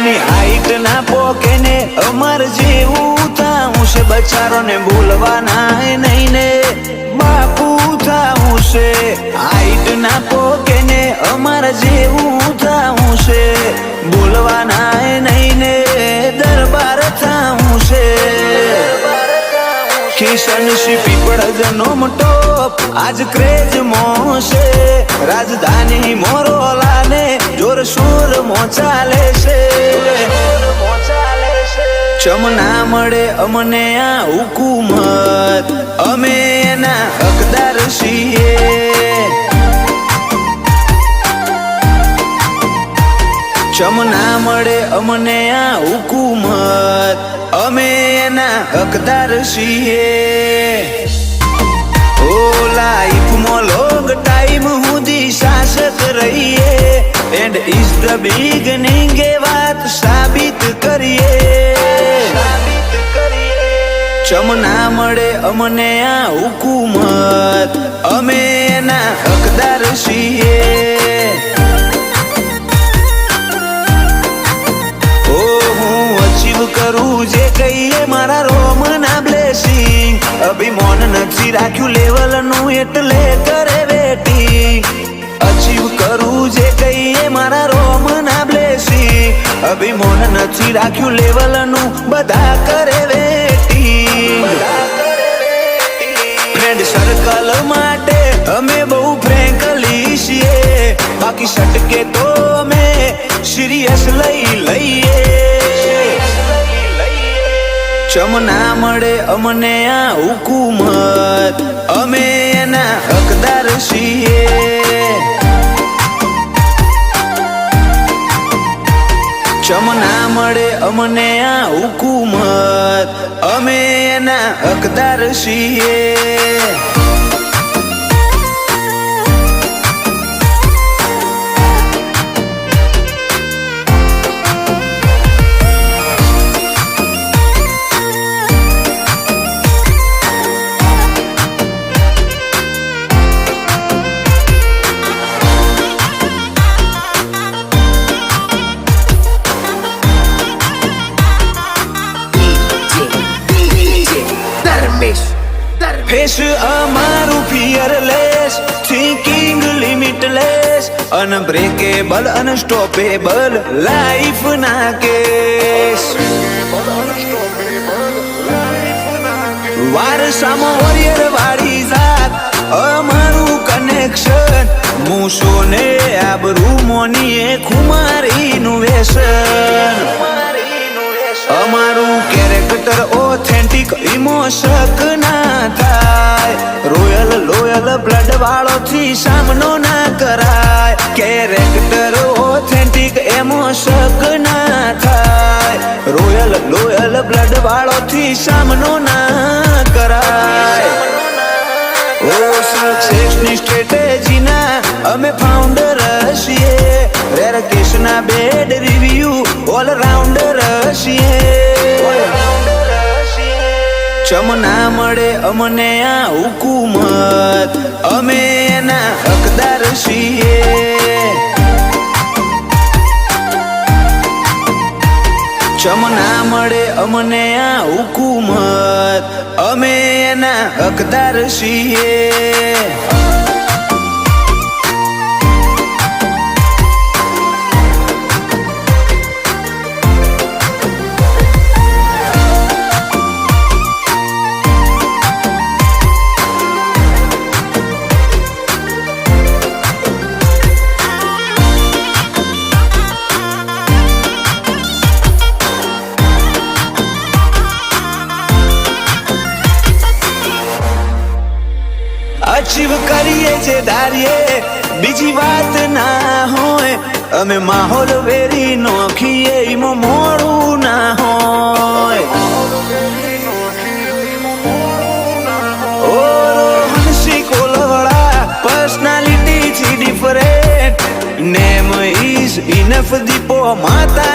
કોઈની હાઈટ ના પોકે ને અમાર જેવું થાવું છે. બચારો ને બોલવાના નહીં ને. બાપુ થાવું છે. હાઈટ ના પોકે ને અમાર જેવું થાવું છે. બોલવાના નહીં ને. દરબાર થાવું છે. કિશન શી પીપળ જનો મોટો આજ ક્રેજ મોશે રાજધાની મોરોલા ને જોર શોર મો ચાલે ચમના મળે અમને આ હુકુમત? અમે એના હકદાર છીએ. ચમના મળે અમને આ હુકુમત? અમે એના હકદાર છીએ. ઓ લાઈફમાં લોગ ટાઈમ સુધી શાસક રહીએ. એન્ડ ઇઝ ધ બિગનિંગ એ વાત સાબિત કરીએ. ચમના મળે અમને આ હુકુમત? અમે એના હકદાર છીએ. અચીવ કરું જે કહીએ મારા રોમ ના બ્લેસિંગ અભિમાન નથી રાખ્યું લેવલનું એટલે કરે બેટી અચીવ કરું જે કહીએ મારા રોમ ના બ્લેસિંગ અભિમાન નથી રાખ્યું લેવલનું, બધા કરે વેટિંગ ફ્રેન્ડ સર્કલ માટે અમે બહુ ફ્રેન્કલી છીએ બાકી સટકે તો અમે સિરિયસ લઈ લઈએ. ચમના મળે અમને આ હુકુમત. અમે એના હકદાર છીએ. ચમના મળે અમને આ હુકુમત. અમે એના હકદાર છીએ. ફેસ અમારું fearless thinking limitless unbreakable unstoppable life ના કેસ. વારસામાં વોરિયર વાળી જાત, અમારું કનેક્શન મૂસો ને આબરૂ મોનીએ ખુમારીનું વ્યસન. અમારું કેરેક્ટર ઓથેન્ટિક ઇમોશક ના થાય. રોયલ, લોયલ બ્લડ વાળો થી સામનો ના કરાય. કેરેક્ટર ઓથેન્ટિક એમોશક ના થાય. રોયલ, લોયલ બ્લડ વાળો થી સામનો ના કરાય. ઓ સક્સેસની સ્ટ્રેટેજીના અમે ફાઉન્ડર છીએ. રેર કેસના બેડ રિવ્યુ ઓલ રાઉન્ડર છીએ. ચમના મળે અમને આ હુકુમત? અમે એના હકદાર છીએ. ચમના મળે અમને આ હુકુમત? અમે એના હકદાર છીએ. અચીવ કરીએ જે ધારીએ, બીજી વાત ના હોય, અમે માહોલ વેરી નોખીએ એમાં મોડું ના હોય. Personality different name is enough દીપો માતાની છે